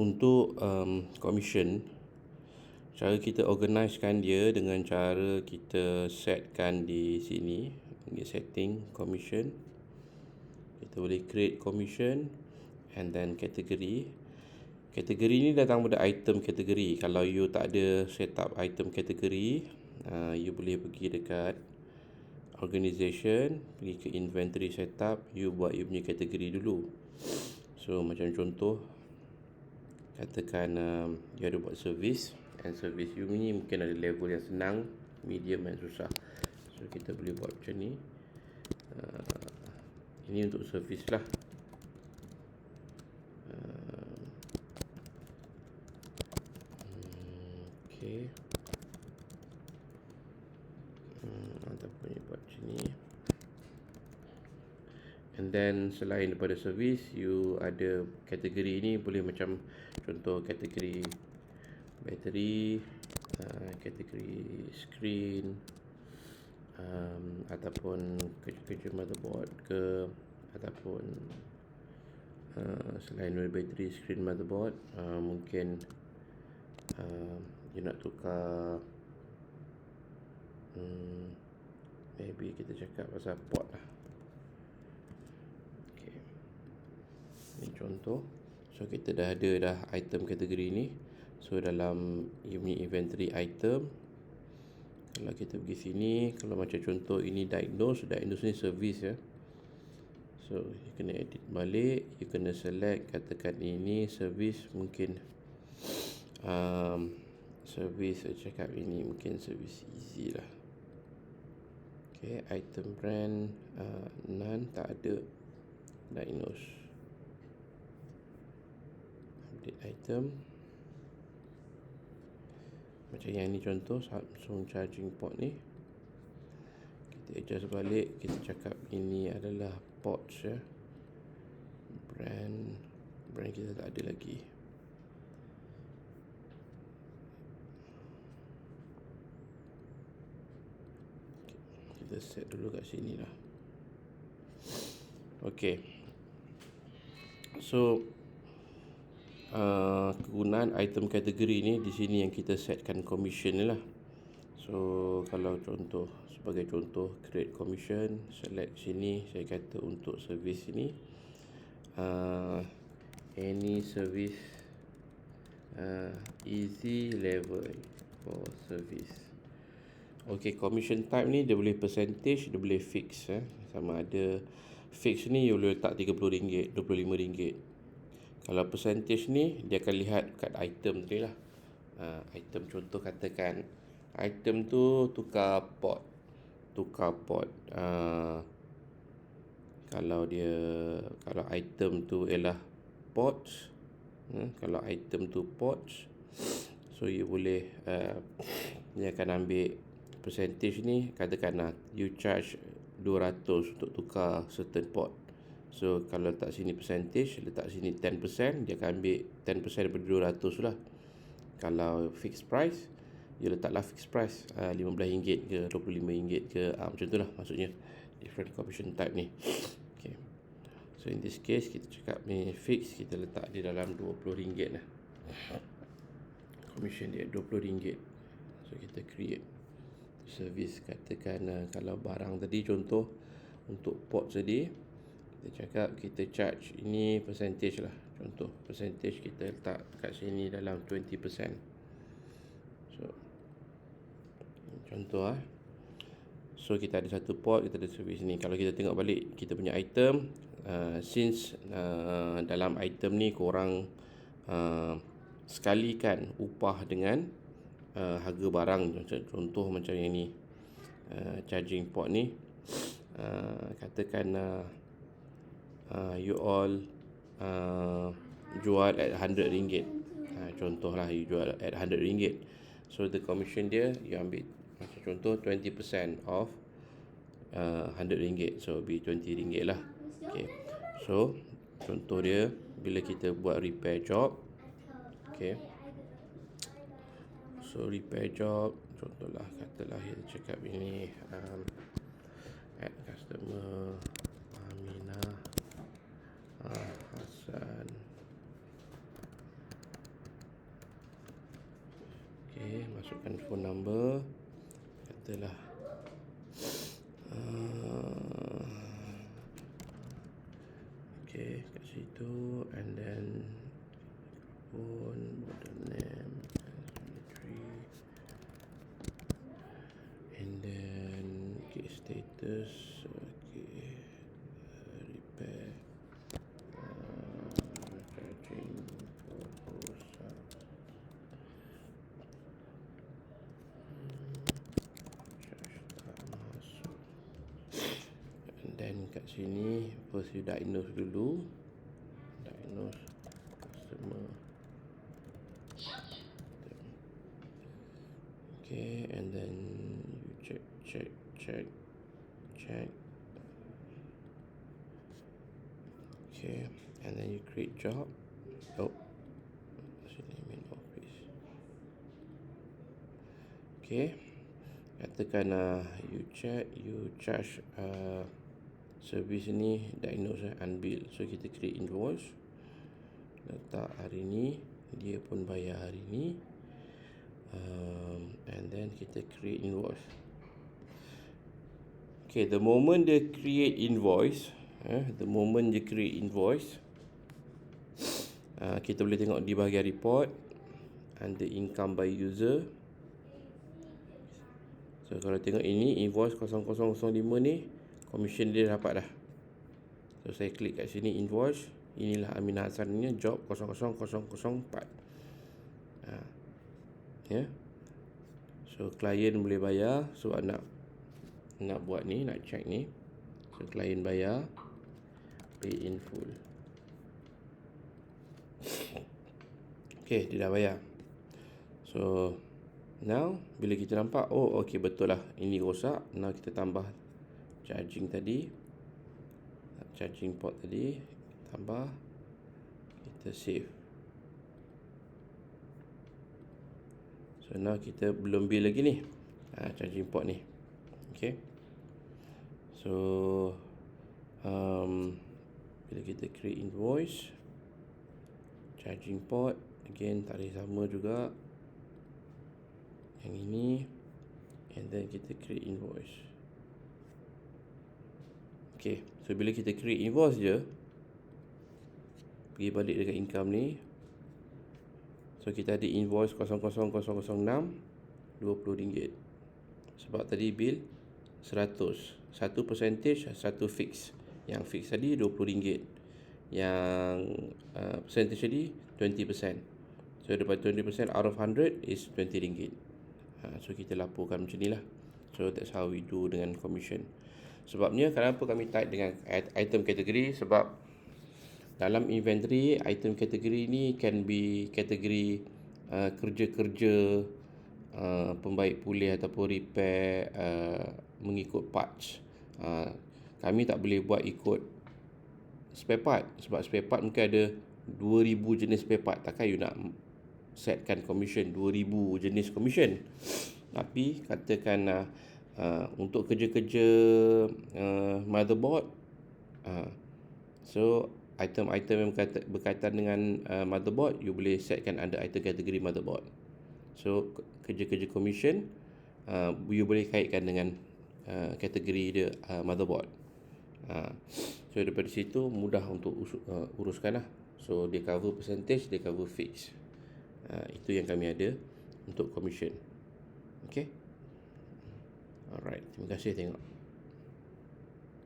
untuk um, commission cara kita organizekan dia dengan cara kita setkan di sini. Di setting commission. Kita boleh create commission and then category. Kategori ni datang pada item kategori kalau you tak ada set up item kategori uh, you boleh pergi dekat organization pergi ke inventory setup you buat you punya kategori dulu. So macam contoh katakan um, you ada buat service and service you ni mungkin ada level yang senang medium dan susah. So kita boleh buat macam ni. Uh, ini untuk service lah. Uh, hmm, okay. Hmm, ataupun buat macam ni and then selain daripada service you ada kategori ni boleh macam contoh kategori bateri uh, kategori screen um, ataupun kerja-kerja motherboard ke ataupun uh, selain dari bateri screen motherboard uh, mungkin uh, you nak tukar um, maybe kita cakap pasal port lah okay. Ni contoh. So kita dah ada dah item kategori ni. So dalam punya inventory item Kalau kita pergi sini Kalau macam contoh ini diagnose Diagnose ni service ya. So you kena edit balik You kena select katakan ini service mungkin um, Service saya cakap ini mungkin service easy lah. Okay item brand uh, None tak ada Diagnose Update item. Macam yang ni contoh Samsung charging port ni. Kita adjust balik kita cakap ini adalah ports ya. Brand brand kita tak ada lagi. Kita set dulu kat sini lah. Ok so uh, kegunaan item kategori ni di sini yang kita setkan commission ni lah. So kalau contoh sebagai contoh create commission select sini saya kata untuk service ini uh, any service uh, easy level for service. Okay commission type ni dia boleh percentage dia boleh fix eh. sama ada fix ni you boleh letak RM30 RM25 kalau percentage ni dia akan lihat kat item tu lah. Uh, item contoh katakan item tu tukar pot. Tukar pot. Uh, kalau dia kalau item tu ialah pots. Uh, kalau item tu pots. So you boleh uh, dia akan ambil percentage ni katakanlah you charge 200 untuk tukar certain pot. So kalau letak sini percentage Letak sini 10% Dia akan ambil 10% daripada 200 lah. Kalau fixed price Dia letaklah fixed price uh, RM15 ke RM25 ke uh, Macam tu lah maksudnya. Different commission type ni. Okay. So in this case Kita cakap ni fix Kita letak dia dalam RM20 lah. Commission dia RM20 So kita create Service katakan uh, Kalau barang tadi contoh Untuk pot tadi kita cakap kita charge ini percentage lah. Contoh percentage kita letak kat sini dalam 20% so contoh ah. So kita ada satu port kita ada service ni. Kalau kita tengok balik kita punya item uh, since uh, dalam item ni korang uh, sekalikan upah dengan uh, harga barang. Contoh macam yang ni uh, charging port ni. Uh, katakan uh, uh, you all uh, jual at 100 ringgit. Uh, contohlah you jual at 100 ringgit. So the commission dia you ambil macam contoh 20% of uh, 100 ringgit. So be 20 ringgit lah. Okay. so contoh dia bila kita buat repair job okay. so repair job contohlah katalah kita cakap ini um, add customer Aminah Hasan Okay, masukkan phone number. Katalah. Uh, okay, kat situ. And then phone, model name, and then okay, status. Sini first you diagnose dulu. Diagnose customer. Okay and then you check check check check. Okay and then you create job. Oh sini main office. Okay katakan uh, you check you charge uh, servis ni diagnose unbill so kita create invoice. Letak hari ni dia pun bayar hari ni. Um, and then kita create invoice. Okay the moment dia create invoice eh, the moment dia create invoice uh, kita boleh tengok di bahagian report under income by user. So kalau tengok ini invoice 0005 ni commission dia dapat dah. So saya klik kat sini invoice. Inilah Amin Hassan ni job 00004 ha. ya. Yeah. so klien boleh bayar. So nak nak buat ni nak check ni. So klien bayar. Pay in full. Okay, dia dah bayar. So now bila kita nampak oh okey betul lah. Ini rosak. Now kita tambah charging tadi. Charging port tadi tambah kita save. So now kita belum bill lagi ni. Ha, charging port ni. Ok so um, bila kita create invoice charging port again tarikh sama juga. Yang ini and then kita create invoice Okay, so bila kita create invoice je Pergi balik dekat income ni So kita ada invoice 00006 RM20 Sebab tadi bill 100 Satu percentage, satu fix. Yang fix tadi RM20 Yang uh, percentage tadi 20% So dapat 20% out of 100 is RM20 uh, So kita laporkan macam ni lah. So that's how we do dengan commission Sebabnya kenapa kami type dengan item kategori? Sebab dalam inventory item kategori ni can be kategori uh, kerja-kerja uh, pembaik pulih ataupun repair uh, mengikut parts. Uh, kami tak boleh buat ikut spare part. Sebab spare part mungkin ada 2000 jenis spare part. Takkan you nak setkan commission 2000 jenis commission? Tapi katakan uh, uh, untuk kerja-kerja uh, motherboard uh, so item-item yang berkaitan, dengan uh, motherboard you boleh setkan ada item kategori motherboard. So kerja-kerja commission uh, you boleh kaitkan dengan uh, kategori dia uh, motherboard. Uh, so daripada situ mudah untuk uh, uruskan lah. So dia cover percentage dia cover fix uh, itu yang kami ada untuk commission. Okay Alright, terima kasih tengok.